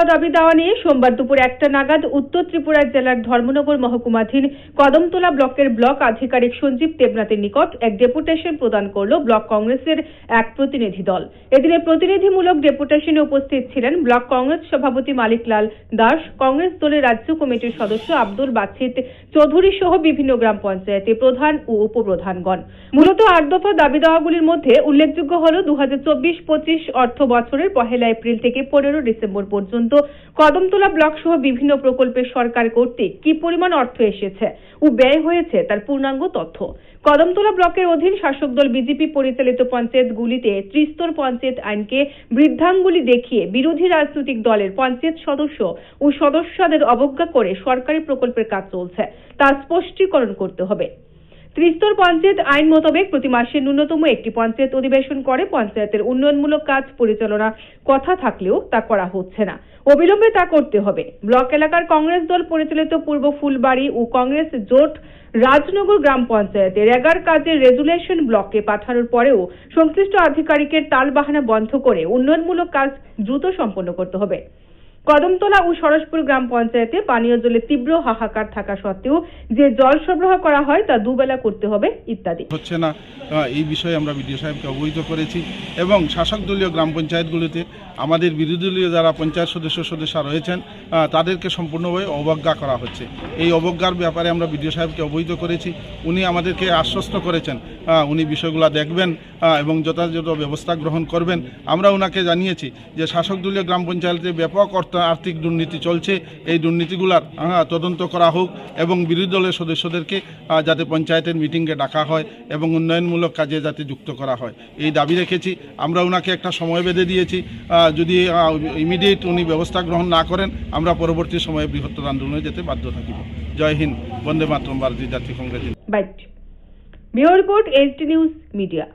দফা দাবি দেওয়া নিয়ে সোমবার দুপুর একটা নাগাদ উত্তর ত্রিপুরা জেলার ধর্মনগর মহকুমাধীন কদমতলা ব্লকের ব্লক আধিকারিক সঞ্জীব দেবনাথের নিকট এক ডেপুটেশন প্রদান করল ব্লক কংগ্রেসের এক প্রতিনিধি দল। এদিনে প্রতিনিধিমূলক ডেপুটেশনে উপস্থিত ছিলেন ব্লক কংগ্রেস সভাপতি মালিক লাল দাস, কংগ্রেস দলের রাজ্য কমিটির সদস্য আব্দুল বাছিত চৌধুরী সহ বিভিন্ন গ্রাম পঞ্চায়েতে প্রধান ও উপপ্রধানগণ। মূলত আট দফা দাবি দেওয়াগুলির মধ্যে উল্লেখযোগ্য হল দু হাজার চব্বিশ পঁচিশ অর্থ বছরের পহেলা এপ্রিল থেকে পনেরো ডিসেম্বর পর্যন্ত কদমতলা ব্লক সহ বিভিন্ন প্রকল্পে সরকার কর্তৃক কি পরিমাণ অর্থ এসেছে ও ব্যয় হয়েছে তার পূর্ণাঙ্গ তথ্য। কদমতলা ব্লকের অধীন শাসক দল বিজেপি পরিচালিত পঞ্চায়েতগুলিতে ত্রিস্তর পঞ্চায়েত আইনকে বৃদ্ধাঙ্গুলি দেখিয়ে বিরোধী রাজনৈতিক দলের পঞ্চায়েত সদস্য ও সদস্যদের অবজ্ঞা করে সরকারি প্রকল্পের কাজ চলছে। তা স্পষ্টীকরণ করতে হবে। ত্রিস্তর পঞ্চায়েত আইন মোতাবেক প্রতি মাসে ন্যূনতম একটি পঞ্চায়েত অধিবেশন করে। পঞ্চায়েতের উন্নয়নমূলক কাজ, পরিচালনা, কথা থাকলেও তা করা হচ্ছে না। অবিলম্বে তা করতে হবে। ব্লক এলাকার কংগ্রেস দল পরিচালিত পূর্ব ফুলবাড়ি ও কংগ্রেস জোট রাজনগর গ্রাম পঞ্চায়েতের এগার কাজের রেজুলেশন ব্লকে পাঠানোর পরেও সংশ্লিষ্ট আধিকারিকের তালবাহানা বন্ধ করে উন্নয়নমূলক কাজ দ্রুত সম্পন্ন করতে হবে। কদমতলা ও সরসপুর গ্রাম পঞ্চায়েতে পানীয় জলের তীব্র হাহাকার থাকা সত্ত্বেও যে জল সরবরাহ করা হয় তা দুবেলা করতে হবে ইত্যাদি। হচ্ছে না এই বিষয়ে আমরা বিডিও সাহেবকে অবহিত করেছি এবং শাসক দলীয় গ্রাম পঞ্চায়েতগুলিতে আমাদের বিরোধী দলীয় যারা পঞ্চায়েত সদস্য সদস্য রয়েছেন তাদেরকে সম্পূর্ণভাবে অবজ্ঞা করা হচ্ছে। এই অবজ্ঞার ব্যাপারে আমরা বিডিও সাহেবকে অবহিত করেছি, উনি আমাদেরকে আশ্বস্ত করেছেন। উনি বিষয়গুলো দেখবেন এবং যথাযথ ব্যবস্থা গ্রহণ করবেন। আমরা ওনাকে জানিয়েছি যে শাসক দলীয় গ্রাম পঞ্চায়েতে ব্যাপক অর্থ আর্থিক দুর্নীতি চলছে, এই দুর্নীতিগুলার তদন্ত করা হোক এবং বিরোধী দলের সদস্যদেরকে যাতে পঞ্চায়েতের মিটিংয়ে ডাকা হয় এবং উন্নয়নমূলক কাজে যাতে যুক্ত করা হয়। এই দাবি রেখেছি। আমরা ওনাকে একটা সময় বেঁধে দিয়েছি। যদি ইমিডিয়েট উনি ব্যবস্থা গ্রহণ না করেন, আমরা পরবর্তী সময়ে বৃহত্তর আন্দোলনে যেতে বাধ্য থাকিব। জয় হিন্দ, বন্দে মাতরম, ভারতীয় জাতীয় Congress. Bureau report HD news media.